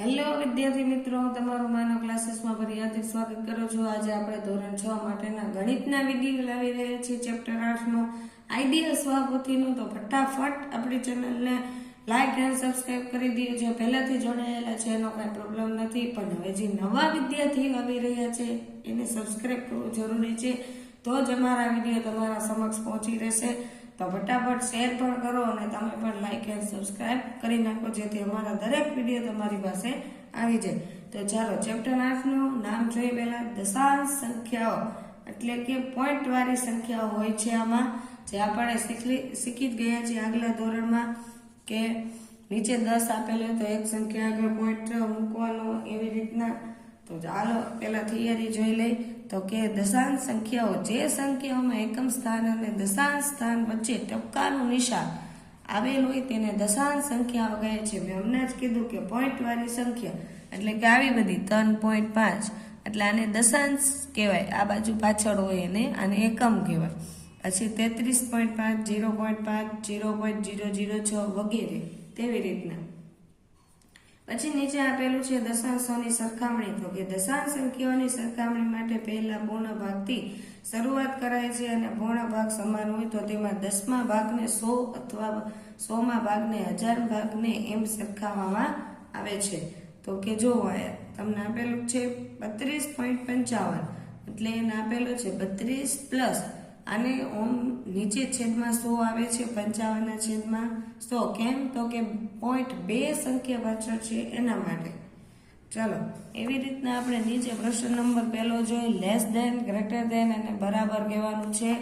Hello વિદ્યાર્થી મિત્રો, તમારું માનવ ક્લાસીસમાં ફરી હાર્દિક સ્વાગત કરું છું. આજે આપણે ધોરણ છ માટેના ગણિતના વીડિયો લાવી રહ્યા છીએ. ચેપ્ટર આઠનો આઈડિયા સ્વાપોથીનું તો ફટાફટ આપણી ચેનલને લાઇક એન્ડ સબસ્ક્રાઇબ કરી દઈએ. જો પહેલાંથી જોડાયેલા છે, એનો કાંઈ પ્રોબ્લેમ નથી. પણ હવે જે નવા વિદ્યાર્થીઓ આવી રહ્યા છે, એને સબસ્ક્રાઇબ કરવું જરૂરી છે. તો જ અમારા વીડિયો તમારા સમક્ષ પહોંચી રહેશે. તો ફટાફટ શેર પણ કરો અને તમે પણ લાઈક એન્ડ સબસ્ક્રાઇબ કરી નાખો, જેથી અમારા દરેક વીડિયો તમારી પાસે આવી જાય. તો ચાલો ચેપ્ટર આઠનું નામ જોઈ પહેલાં. દશાંશ સંખ્યાઓ. એટલે કે પોઈન્ટવાળી સંખ્યાઓ હોય છે આમાં, જે આપણે શીખી શીખી જ ગયા છીએ આગલા ધોરણમાં કે નીચે દસ આપેલો તો એક સંખ્યા આગળ પોઈન્ટ મૂકવાનો એવી રીતના. તો ચાલો, પહેલાં થિયરી જોઈ લઈ. તો કે દશાંશ સંખ્યાઓ, જે સંખ્યાઓમાં એકમ સ્થાન અને દશાંશ સ્થાન વચ્ચે ટપકાનું નિશાન આવેલ હોય તેને દશાંશ સંખ્યાઓ કહે છે. મેં હમણાં જ કીધું કે પોઈન્ટ વાળી સંખ્યા, એટલે કે આવી બધી ત્રણ પોઈન્ટ પાંચ, એટલે આને દશાંશ કહેવાય. આ બાજુ પાછળ હોય એને આને એકમ કહેવાય. પછી તેત્રીસ પોઈન્ટ પાંચ જીરો પોઈન્ટ પાંચ જીરો પોઈન્ટ જીરો જીરો છ વગેરે, તેવી રીતના. પછી નીચે આપેલું છે દશાંશોની સરખામણી. તો કે દશાંશ સંખ્યાઓની સરખામણી માટે પહેલા પૂર્ણ ભાગથી શરૂઆત કરાય છે અને પૂર્ણ ભાગ સમાન હોય તો તેમાં દસમા ભાગને સો અથવા સોમાં ભાગને હજાર ભાગને એમ સરખાવવામાં આવે છે. તો કે જો તમને આપેલું છે બત્રીસ પોઈન્ટ પંચાવન. એટલે એને આપેલું છે બત્રીસ પ્લસ અને ઓમ નીચે છેદમાં સો આવે છે, પંચાવનના છેદમાં સો. કેમ? તો કે પોઈન્ટ બે સંખ્યા પાછળ છે એના માટે. ચાલો, એવી રીતના આપણે નીચે પ્રશ્ન નંબર પહેલો જોઈ. લેસ દેન ગ્રેટર દેન અને બરાબર કહેવાનું છે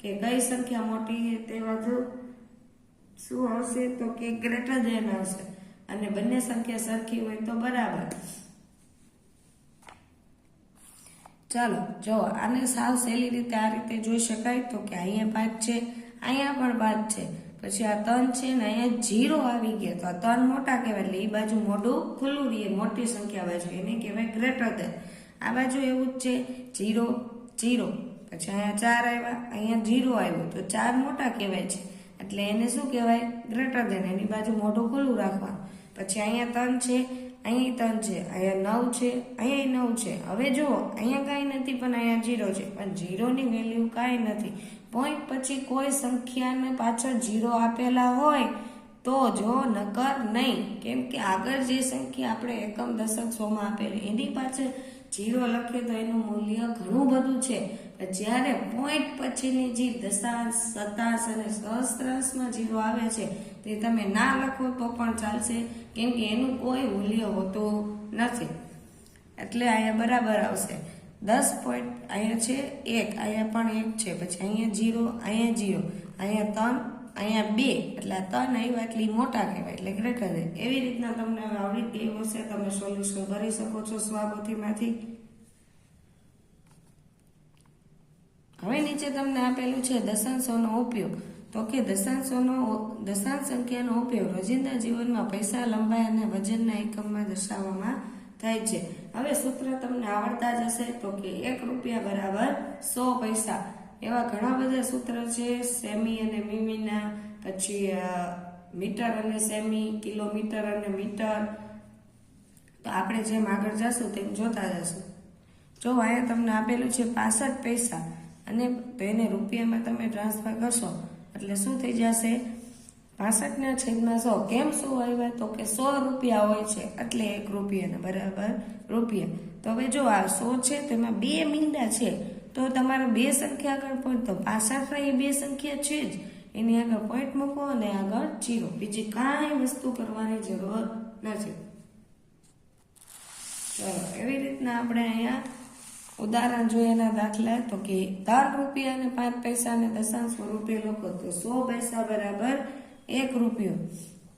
કે કઈ સંખ્યા મોટી તે વધુ શું આવશે? તો કે ગ્રેટર દેન આવશે. અને બંને સંખ્યા સરખી હોય તો બરાબર. ચાલો, જો આને સાવ સહેલી રીતે આ રીતે જોઈ શકાય તો કે અહીંયા પાંચ છે, અહીંયા પણ પાંચ છે. પછી આ ત્રણ છે ને અહીંયા જીરો આવી ગયા. તો આ ત્રણ મોટા કહેવાય, એટલે એ બાજુ મોઢું ખુલ્લું રહીએ મોટી સંખ્યા બાજુ. એને કહેવાય ગ્રેટર દેન આ બાજુ એવું જ છે, જીરો જીરો. પછી અહીંયા ચાર આવ્યા, અહીંયા જીરો આવ્યો. તો ચાર મોટા કહેવાય છે. એટલે એને શું કહેવાય? ગ્રેટર દેન એની બાજુ મોઢું ખુલ્લું રાખવાનું. પછી અહીંયા ત્રણ છે અહીં ત્રણ છે, અહીંયા નવ છે, અહીંયા નવ છે. હવે જુઓ, અહીંયા કાંઈ નથી, પણ અહીંયા જીરો છે. પણ જીરોની વેલ્યુ કાંઈ નથી. પોઈન્ટ પછી કોઈ સંખ્યાને પાછળ જીરો આપેલા હોય, તો જો નકર નહીં. કેમ કે આગળ જે સંખ્યા આપણે એકમ દશક સોમાં આપેલી, એની પાછળ જીરો લખીએ તો એનું મૂલ્ય ઘણું બધું છે. જ્યારે પોઈન્ટ પછીની જે દશાંશ, સતાંશ અને સહસ્ત્રાંશમાં જીરો આવે છે, તે તમે ના લખો તો પણ ચાલશે, કેમ કે એનું કોઈ મૂલ્ય હોતું નથી. એટલે અહીંયા બરાબર આવશે. દસ પોઈન્ટ અહીંયા છે એક, અહીંયા પણ એક છે. પછી અહીંયા જીરો અહીંયા જીરો, અહીંયા ત્રણ અહીંયા બે એટલે આ ત્રણ આવ્યા એટલી મોટા કહેવાય એટલે ગ્રેટર એવી રીતના તમને આવડી ગયું હશે તમે સોલ્યુશન કરી શકો છો સ્વાપોથીમાંથી હવે નીચે તમને આપેલું છે દશાંશોનો ઉપયોગ. તો કે દશાંશોનો દશાંશ સંખ્યાનો ઉપયોગ રોજિંદા જીવનમાં પૈસા લંબાઈ અને વજનના એકમમાં દર્શાવવામાં થાય છે. હવે સૂત્ર તમને આવડતા જ હશે તો કે એક રૂપિયા બરાબર સો પૈસા. એવા ઘણા બધા સૂત્ર છે, સેમી અને મીમીના, પછી મીટર અને સેમી, કિલોમીટર અને મીટર. તો આપણે જેમ આગળ જશું તેમ જોતા જશું. જો અહીંયા તમને આપેલું છે પાસઠ પૈસા અને તો એને રૂપિયામાં તમે ટ્રાન્સફર કરશો, એટલે શું થઈ જશે? પાસઠના છેદમાં સો. કેમ શું આવ્યા? તો કે સો રૂપિયા હોય છે, એટલે એક રૂપિયાના બરાબર રૂપિયા. તો હવે જો આ સો છે, તેમાં બે મીંડા છે તો તમારે બે સંખ્યા આગળ પોઈન્ટ તો પાસઠના એ બે સંખ્યા છે જ. એની આગળ પોઈન્ટ મૂકો અને આગળ જીરો બીજી કાંઈ વસ્તુ કરવાની જરૂર નથી. ચલો એવી રીતના આપણે અહીંયા ઉદાહરણ એના દાખલા, તો કે દર રૂપિયા અને પાંચ પૈસા અને દશાંશ રૂપિયા લખો તો સો પૈસા બરાબર એક રૂપિયો.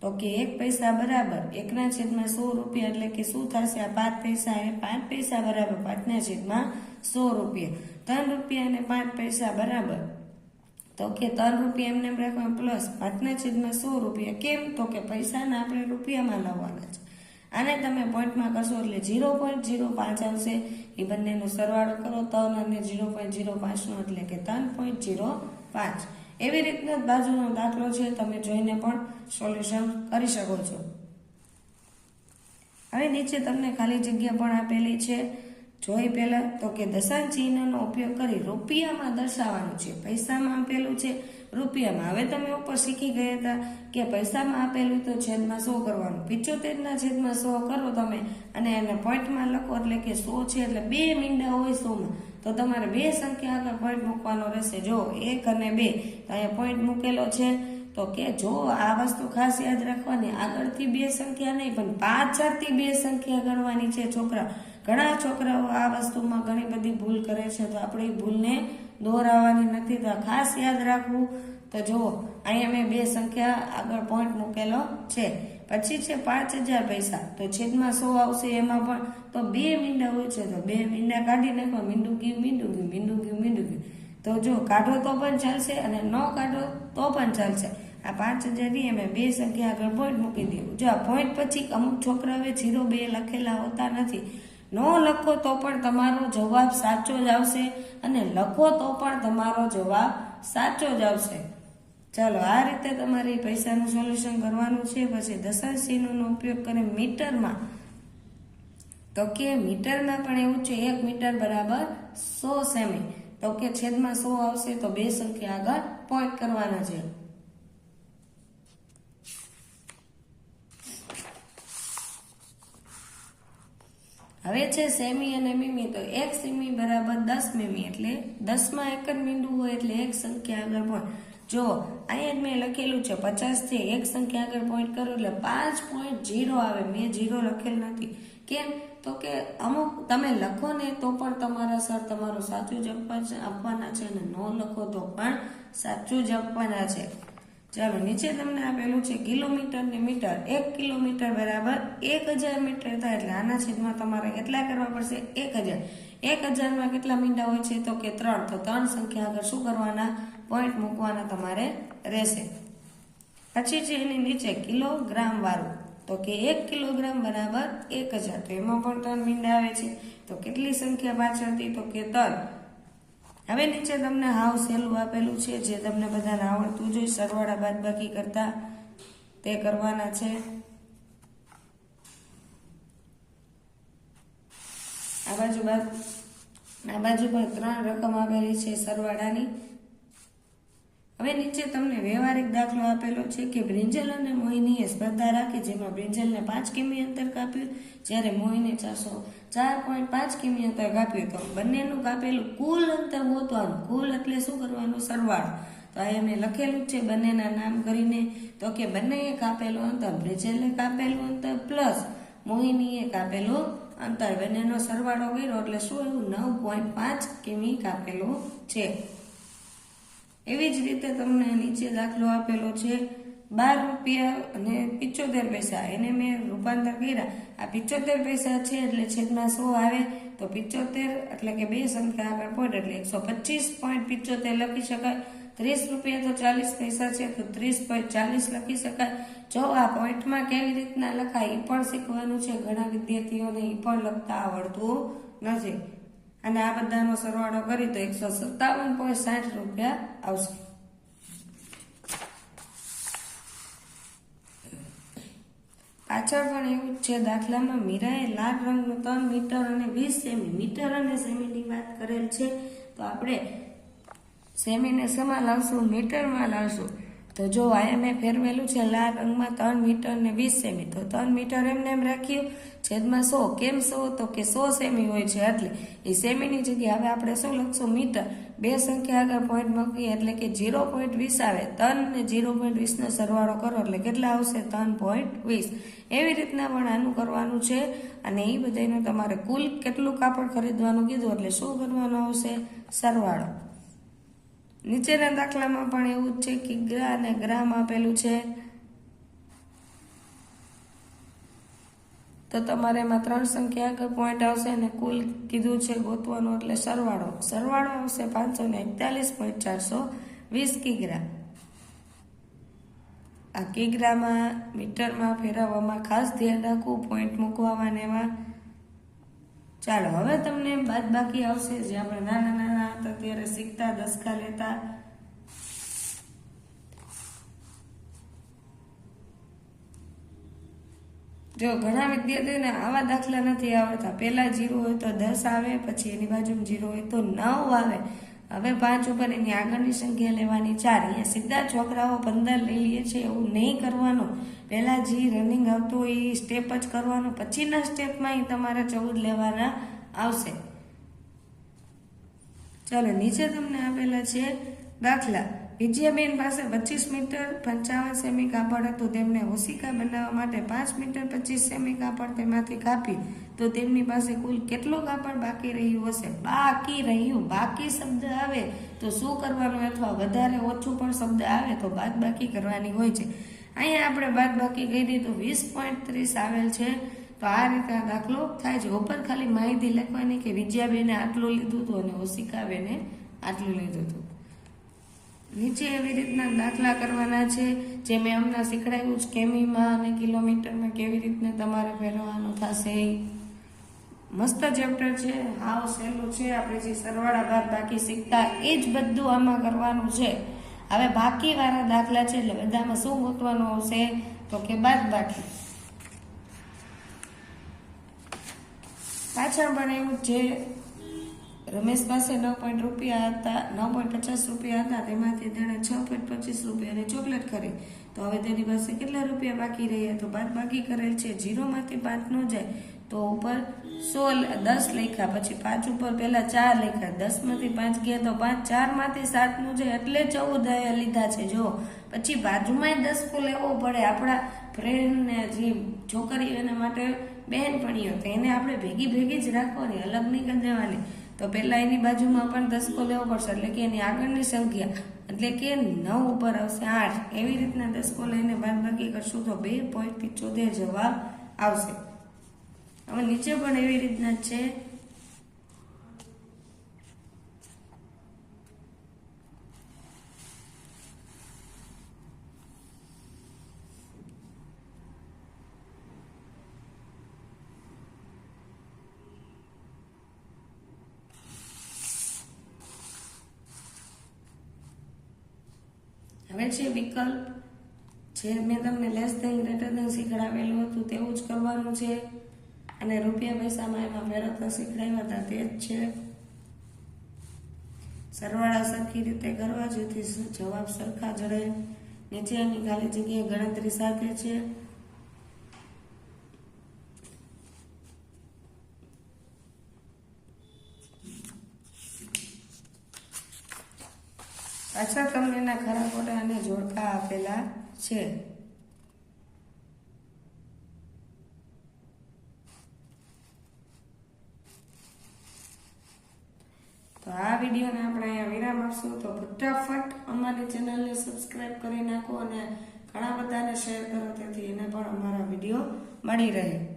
તો કે એક પૈસા બરાબર, એકના છેદમાં સો રૂપિયા એટલે કે શું થશે? આ પાંચ પૈસા એ પાંચ પૈસા બરાબર, પાંચના છેદમાં સો રૂપિયા. ત્રણ રૂપિયા અને પાંચ પૈસા બરાબર. તો કે ત્રણ રૂપિયા એમને એમ રાખવા પ્લસ પાંચના છેદમાં સો રૂપિયા. કેમ? તો કે પૈસાના આપણે રૂપિયામાં લાવવાના છે. આને તમે પોઈન્ટમાં કરશો એટલે ઝીરો પોઈન્ટ ઝીરો પાંચ આવશે. એ બંનેનો સરવાળો કરો ત્રણ અને ઝીરો પોઈન્ટ ઝીરો પાંચનો એટલે કે ત્રણ પોઈન્ટ ઝીરો પાંચ. એવી રીતના બાજુનો દાખલો છે, તમે જોઈને પણ સોલ્યુશન કરી શકો છો. હવે નીચે તમને ખાલી જગ્યા પણ આપેલી છે. જોઈ પહેલા તો કે દશાંશ ચિહ્નનો ઉપયોગ કરી રૂપિયામાં દર્શાવવાનું છે. પૈસામાં આપેલું છે રૂપિયામાં. હવે તમે ઉપર શીખી ગયા હતા કે પૈસામાં આપેલું તો છેદમાં સો કરવાનું. પિચોતેરના છેદમાં સો કરો તમે અને એને પોઈન્ટમાં લખો એટલે કે સો છે એટલે બે મીંડા હોય સોમાં. તો તમારે બે સંખ્યા આગળ પોઈન્ટ મૂકવાનો રહેશે. જો એક અને બે, તો અહીંયા પોઈન્ટ મૂકેલો છે. તો કે જો આ વસ્તુ ખાસ યાદ રાખવાની, આગળથી બે સંખ્યા નહીં, પણ પાછળથી બે સંખ્યા ગણવાની છે છોકરા ઘણા છોકરાઓ આ વસ્તુમાં ઘણી બધી ભૂલ કરે છે, તો આપણે ભૂલને દોહરાવવાની નથી. તો ખાસ યાદ રાખવું. તો જુઓ, અહીંયા મેં બે સંખ્યા આગળ પોઈન્ટ મૂકેલો છે. પછી છે પાંચ હજાર પૈસા. તો છેદમાં સો આવશે એમાં પણ. તો બે મીંડા હોય છે તો બે મીંડા કાઢી નાખો. મીંડું ગયું મીંડું ગયું મીંડું ગયું મીંડું ગયું. તો જો કાઢો તો પણ ચાલશે અને ન કાઢો તો પણ ચાલશે. આ પાંચ હજારની અમે બે સંખ્યા આગળ પોઈન્ટ મૂકી દીધું. જો આ પોઈન્ટ પછી અમુક છોકરાઓએ જીરો બે લખેલા હોતા નથી. ન લખો તો પણ તમારો જવાબ સાચો જ આવશે અને લખો તો પણ તમારો જવાબ સાચો જ આવશે. ચાલો, આ રીતે તમારે પૈસાનું સોલ્યુશન કરવાનું છે. પછી દશાંશ ચિહ્નનો ઉપયોગ કરે મીટરમાં, તો કે મીટરમાં પણ એવું છે, એક મીટર બરાબર સો સેમી. તો કે છેદમાં સો આવશે તો બે સંખ્યા આગળ પોઈન્ટ કરવાના છે. હવે છે સેમી અને મીમી, તો એક સેમી બરાબર દસ મીમી એટલે દસમાં એક જ મીંડું હોય એટલે એક સંખ્યા આગળ પોઈન્ટ જો, અહીંયા જ મેં લખેલું છે પચાસથી એક સંખ્યા આગળ પોઈન્ટ કરો એટલે પાંચ પોઈન્ટ જીરો આવે. મેં જીરો લખેલ નથી. કેમ? તો કે અમુક તમે લખો ને તો પણ તમારા સર તમારું સાચું જ આપવા- આપવાના છે અને ન લખો તો પણ સાચું જ આપવાના છે. ચાલો, નીચે તમને આપેલું છે કિલોમીટર ને મીટર. એક કિલોમીટર બરાબર એક હજાર મીટર થાય એટલે આના છેદમાં તમારે કેટલા કરવા પડશે એક હજાર. એક હજારમાં કેટલા મીંડા હોય છે? તો કે ત્રણ. તો ત્રણ સંખ્યા આગળ શું કરવાના? પોઈન્ટ મૂકવાના તમારે રહેશે. પછી છે એની નીચે કિલોગ્રામ વાળું. તો કે એક કિલોગ્રામ બરાબર એક હજાર. તો એમાં પણ ત્રણ મીંડા આવે છે. તો કેટલી સંખ્યા પાછળથી? તો કે ત્રણ. હવે નીચે તમને હાવ સહેલું આપેલું છે, જે તમને બધાને આવડતું જોઈએ સરવાળા બાદબાકી કરતા તે કરવાના છે. આ બાજુ બાદ આ બાજુ પણ ત્રણ રકમ આપેલી છે સરવાળાની. હવે નીચે તમને વ્યવહારિક દાખલો આપેલો છે કે બ્રિંજલ અને મોહિનીએ સ્પર્ધા રાખી જેમાં બ્રિંજલને પાંચ કિમી અંતર કાપ્યું. જ્યારે મોહિને ચારસો ચાર પોઈન્ટ પાંચ કિમી અંતર કાપ્યું તો બંનેનું કાપેલું કુલ અંતર ગોતવાનું. કુલ એટલે શું કરવાનું? સરવાળો. તો આ મેં લખેલું છે બંનેના નામ કરીને. તો કે બંનેએ કાપેલું અંતર બ્રિજલે કાપેલું અંતર પ્લસ મોહિનીએ કાપેલું અંતર. બંનેનો સરવાળો કર્યો એટલે શું એવું નવ પોઈન્ટ પાંચ કિમી કાપેલું છે. એવી જ રીતે તમને નીચે દાખલો આપેલો છે, બાર રૂપિયા અને પિચોતેર પૈસા. એને મેં રૂપાંતર કર્યા. આ પિચોતેર પૈસા છે એટલે છેદમાં સો આવે તો પિચોતેર એટલે કે બે સંખ્યા આગળ પડે એટલે એકસો પચીસ પોઈન્ટ પિચોતેર લખી શકાય. ત્રીસ રૂપિયા તો ચાલીસ પૈસા છે, તો ત્રીસ પોઈન્ટ ચાલીસ લખી શકાય. જો આ પોઈન્ટમાં કેવી રીતના લખાય એ પણ શીખવાનું છે. ઘણા વિદ્યાર્થીઓને એ પણ લખતા આવડતું નથી. અને આ બધાનો સરવાળો કરી તો એકસો સત્તાવન પોઈન્ટ સાઠ રૂપિયા આવશે. પાછળ પણ એવું જ છે, દાખલામાં મીરાએ લાલ રંગનું ત્રણ મીટર અને વીસ સેમી મીટર અને સેમીની વાત કરેલ છે. તો આપણે સેમીને સમા લાવશું, મીટરમાં લાવશું. તો જો આ મેં ફેરવેલું છે લાલ રંગમાં ત્રણ મીટર ને વીસ સેમી. તો ત્રણ મીટર એમને એમ રાખ્યું, છેદમાં સો. કેમ સો? તો કે સો સેમી હોય છે એટલે. એ સેમીની જગ્યાએ હવે આપણે શું લખશું? મીટર. બે સંખ્યા આગળ પોઈન્ટ મૂકીએ એટલે કે ઝીરો પોઈન્ટ વીસ આવે. ત્રણ ને ઝીરો પોઈન્ટ વીસનો સરવાળો કરો એટલે કેટલા આવશે? ત્રણ પોઈન્ટ વીસ. એવી રીતના પણ આનું કરવાનું છે. અને એ બધાનું તમારે કુલ કેટલું કાપડ ખરીદવાનું કીધું? એટલે શું કરવાનું આવશે? સરવાળો. નીચેના દાખલામાં પણ એવું જ છે કે ગ્રા અને ગ્રામ આપેલું છે. તો તમારે એમાં ત્રણ સંખ્યા આગળ પોઈન્ટ આવશે અને કુલ કીધું છે ગોતવાનું એટલે સરવાળો. સરવાળો આવશે પાંચસો ને એકતાલીસ પોઈન્ટ ચારસો વીસ કિગ્રા. આ કિગ્રામાં મીટરમાં ફેરવવામાં ખાસ ધ્યાન રાખવું પોઈન્ટ મૂકવામાં એમાં ચાલો, હવે તમને બાદ બાકી આવશે જે આપણે નાના નાના હતા ત્યારે શીખતા, દસકા લેતા. જો, ઘણા વિદ્યાર્થીઓને આવા દાખલા નથી આવડતા. પહેલા જીરો હોય તો દસ આવે, પછી એની બાજુમાં જીરો હોય તો નવ આવે. હવે પાંચ ઉપર એની આગળની સંખ્યા લેવાની ચાર. અહીંયા સીધા છોકરાઓ પંદર લઈ લે છે, એવું નહીં કરવાનું. પહેલાં જે રનિંગ આવતું હોય એ સ્ટેપ જ કરવાનું. પછીના સ્ટેપમાં એ તમારે ચૌદ લેવાના આવશે. ચાલો, નીચે તમને આપેલા છે દાખલા. વિજયાબેન પાસે પચીસ મીટર, પંચાવન સેમી કાપડ હતું. તેમને ઓશિકા બનાવવા માટે પાંચ મીટર, પચીસ સેમી કાપડ તેમાંથી કાપી. તો તેમની પાસે કુલ કેટલો કાપડ બાકી રહ્યું હશે? બાકી રહ્યું. બાકી શબ્દ આવે તો શું કરવાનું અથવા વધારે ઓછું પણ શબ્દ આવે તો બાદ બાકી કરવાની હોય છે. અહીંયા આપણે બાદ બાકી કરી તો વીસ પોઈન્ટ ત્રીસ આવેલ છે. તો આ રીતે આ દાખલો થાય છે. ઉપર ખાલી માહિતી લખવાની કે વિજયાબેને આટલું લીધું હતું અને ઓશિકાબેને આટલું લીધું હતું. નીચે એવી રીતના દાખલા કરવાના છે, જે મેં હમણાં શીખડાવ્યું છે કેમીમાં અને કિલોમીટરમાં કેવી રીતના તમારે ફેરવવાનું થશે. મસ્ત ચેપ્ટર છે, હાવ સહેલું છે, આપણે જે સરવાળા ભાગ બાકી શીખતા એ જ બધું આમાં કરવાનું છે. હવે બાકી વાળા દાખલા છે, એટલે બધામાં શું ગોતવાનું આવશે, તો કે બાદ બાકી. પાછળ પણ એવું છે રમેશ પાસે નવ પોઈન્ટ રૂપિયા હતા, નવ પોઈન્ટ પચાસ રૂપિયા હતા, તેમાંથી તેણે છ પોઈન્ટ પચીસ રૂપિયાની ચોકલેટ કરી. તો હવે તેની પાસે કેટલા રૂપિયા બાકી રહ્યા? તો બાદ બાકી કરેલ છે, જીરોમાંથી પાંચ ન જાય, તો ઉપર સો દસ લખ્યા, પછી પાંચ ઉપર પહેલાં ચાર લખ્યા, દસમાંથી પાંચ ગયા, તો પાંચ, ચારમાંથી સાતનું જાય, એટલે ચૌદ લીધા છે, જો. પછી બાજુમાંય દસ કો લેવો પડે. આપણા ફ્રેન્ડને જે છોકરી એના માટે બહેનપણીઓ એને આપણે ભેગી ભેગી જ રાખવાની, અલગ નહીં કરી દેવાની. તો પહેલાં એની બાજુમાં પણ દસકો લેવો પડશે, એટલે કે એની આગળની સંખ્યા, એટલે કે નવ ઉપર આવશે આઠ. એવી રીતના દસકો લઈને બાદ બાકી કરશું તો બે પોઈન્ટ પિચોતેર જવાબ આવશે. હવે નીચે પણ એવી રીતના છે. હવે છે વિકલ્પ જે મેં તમને લેસ ધેન ગ્રેટર ધેન શીખડાવેલું હતું, તેવું જ કરવાનું છે. અને રૂપિયા પૈસામાં એમાં ફેરવતા શીખડાવ્યા હતા, તે જ છે. સરવાળા સરખી રીતે કરવા જેથી જવાબ સરખા જડે. નીચેની ખાલી જગ્યાએ ગણતરી સાથે છે. પાછળ તમને એના ખરા ખોટા અને જોડકા આપેલા છે. તો આ વિડીયોને આપણે અહીંયા વિરામ આપશું. તો ફટાફટ અમારી ચેનલને સબસ્ક્રાઇબ કરી નાખો અને ઘણા બધાને શેર કરો, તેથી એને પણ અમારા વીડિયો મળી રહે.